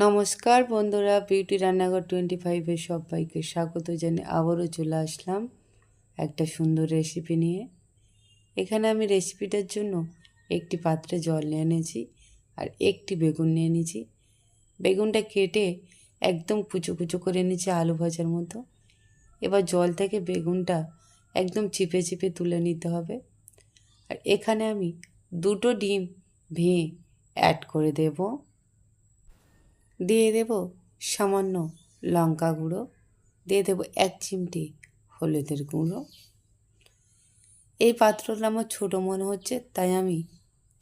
নমস্কার বন্ধুরা বিউটি রান্নাঘর টোয়েন্টি ফাইভের সবাইকে স্বাগত জানিয়ে আবারও চলে আসলাম একটা সুন্দর রেসিপি নিয়ে। এখানে আমি রেসিপিটার জন্য একটি পাত্রে জল নিয়ে এনেছি আর একটি বেগুন নিয়ে নিয়েছি। বেগুনটা কেটে একদম কুচো কুচো করে নিয়েছি আলু ভাজার মতো। এবার জল থেকে বেগুনটা একদম চিপে চিপে তুলে নিতে হবে। আর এখানে আমি দুটো ডিম ভেঙে অ্যাড করে দেবো। দিয়ে দেব সামান্য লঙ্কা গুঁড়ো, দিয়ে দেবো এক চিমটি হলুদের গুঁড়ো। এই পাত্রটা আমার ছোটো মনে হচ্ছে, তাই আমি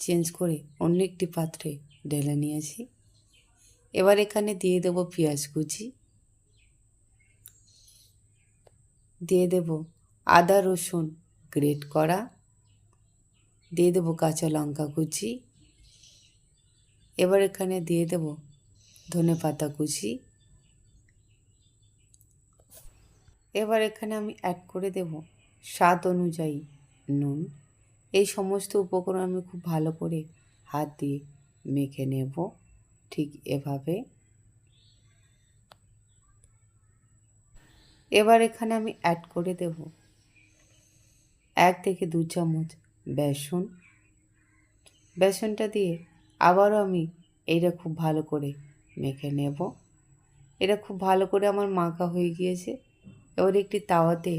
চেঞ্জ করে অন্য একটি পাত্রে ঢেলে নিয়েছি। এবার এখানে দিয়ে দেবো পেঁয়াজ কুচি, দিয়ে দেব আদা রসুন গ্রেট করা, দিয়ে দেবো কাঁচা লঙ্কা কুচি। এবার এখানে দিয়ে দেবো ধনে পাতা কুচি। এবার এখানে আমি অ্যাড করে দেব স্বাদ অনুযায়ী নুন। এই সমস্ত উপকরণ আমি খুব ভালো করে হাত দিয়ে মেখে নেব। ঠিক এভাবে। এবার এখানে আমি অ্যাড করে দেব এক থেকে দু চামচ বেসন। বেসনটা দিয়ে আবারও আমি এইটা খুব ভালো করে মেখে নেব। এটা খুব ভালো করে আমার মাখা হয়ে গিয়েছে। এবার একটি তাওয়াতে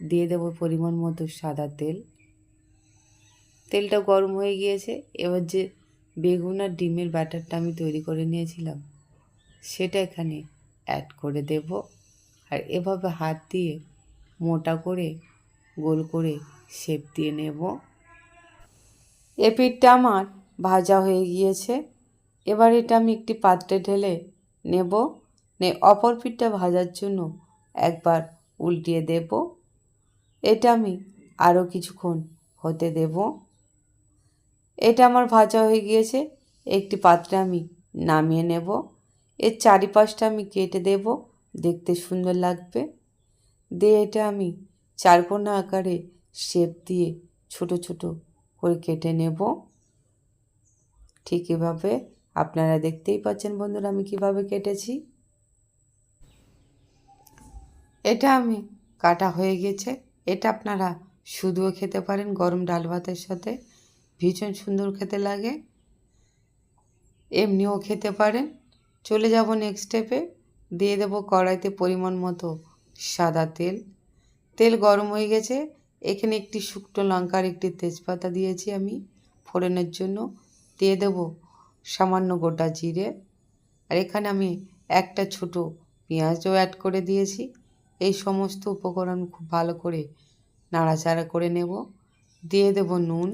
দিয়ে দেবো পরিমাণ মতো সাদা তেল। তেলটা গরম হয়ে গিয়েছে। এবার যে বেগুন আর ডিমের ব্যাটারটা আমি তৈরি করে নিয়েছিলাম, সেটা এখানে অ্যাড করে দেব। আর এভাবে হাত দিয়ে মোটা করে, গোল করে শেপ দিয়ে নেব। এ পিঠটা আমার ভাজা হয়ে গিয়েছে। এবার এটা আমি একটি পাত্রে ঢেলে নেব। নে, অপর পিঠটা ভাজার জন্য একবার উল্টিয়ে দেব। এটা আমি আরও কিছুক্ষণ হতে দেব। এটা আমার ভাজা হয়ে গিয়েছে। একটি পাত্রে আমি নামিয়ে নেব। এর চারিপাশটা আমি কেটে দেব। দেখতে সুন্দর লাগবে। দিয়ে এটা আমি চারকোনা আকারে শেপ দিয়ে ছোট ছোট করে কেটে নেব। ঠিক এভাবে আপনারা দেখতেই পাচ্ছেন বন্ধুরা আমি কীভাবে কেটেছি। এটা আমি কাটা হয়ে গেছে। এটা আপনারা শুধুও খেতে পারেন গরম ডাল ভাতের সাথে। ভীষণ সুন্দর খেতে লাগে। এমনিও খেতে পারেন। চলে যাব নেক্সট স্টেপে দিয়ে দেবো কড়াইতে পরিমাণ মতো সাদা তেল। তেল গরম হয়ে গেছে। এখানে একটি শুকনো লঙ্কার একটি তেজপাতা দিয়েছি আমি ফোড়নের জন্য। দিয়ে দেবো সামান্য গোটা জিরে আর এখানে আমি একটা ছোট পেঁয়াজও অ্যাড করে দিয়েছি। এই সমস্ত উপকরণ খুব ভালো করে নাড়াচাড়া করে নেব। দিয়ে দেব নুন।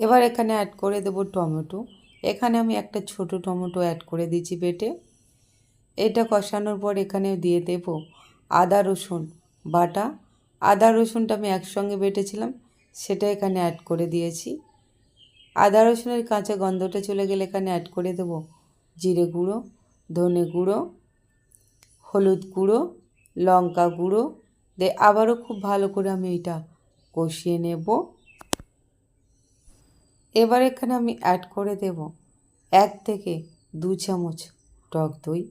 এবার এখানে অ্যাড করে দেব টমেটো। এখানে আমি একটা ছোট টমেটো অ্যাড করে দিয়েছি বেটে। এটা কষানোর পর এখানে দিয়ে দেব আদা, রসুন বাটা। আদা, রসুনটা আমি একসঙ্গে বেটেছিলাম, সেটা এখানে অ্যাড করে দিয়েছি। আদা রসুনের কাঁচা গন্ধটা চলে গেলে এখানে অ্যাড করে দেবো জিরে গুঁড়ো, ধনে গুঁড়ো, হলুদ গুঁড়ো, লঙ্কা গুঁড়ো। দিয়ে আবারও খুব ভালো করে আমি এটা কষিয়ে নেব। এবার এখানে আমি অ্যাড করে দেব এক থেকে দু চামচ টক দই।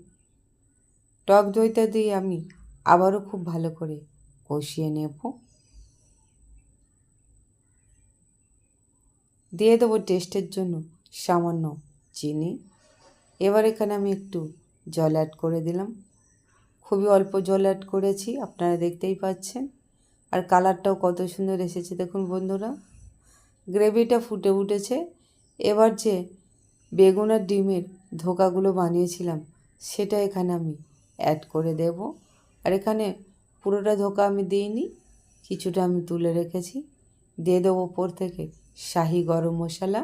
টক দইটা দিয়ে আমি আবারও খুব ভালো করে কষিয়ে নেব। দিয়ে দেবো টেস্টের জন্য সামান্য চিনি। এবার এখানে আমি একটু জল অ্যাড করে দিলাম। খুবই অল্প জল অ্যাড করেছি, আপনারা দেখতেই পাচ্ছেন। আর কালারটাও কত সুন্দর এসেছে, দেখুন বন্ধুরা। গ্রেভিটা ফুটে উঠেছে। এবার যে বেগুন আর ডিমের ধোকাগুলো বানিয়েছিলাম, সেটা এখানে আমি অ্যাড করে দেব। আর এখানে পুরোটা ধোকা আমি দিইনি, কিছুটা আমি তুলে রেখেছি। দিয়ে দেবো ওপর থেকে শাহি গরম মশলা।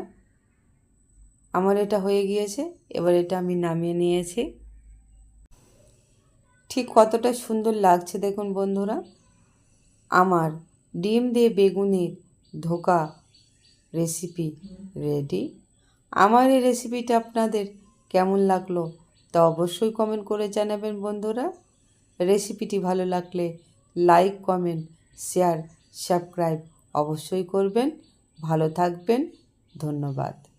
আমার এটা হয়ে গিয়েছে, এবার এটা আমি নামিয়ে নিয়েছি। ঠিক কতটা সুন্দর লাগছে দেখুন বন্ধুরা। আমার ডিম দিয়ে বেগুনের ধোকা রেসিপি রেডি আমার এই রেসিপিটা আপনাদের কেমন লাগল তা অবশ্যই কমেন্ট করে জানাবেন বন্ধুরা। রেসিপিটি ভালো লাগলে লাইক কমেন্ট শেয়ার সাবস্ক্রাইব অবশ্যই করবেন। ভালো থাকবেন। ধন্যবাদ।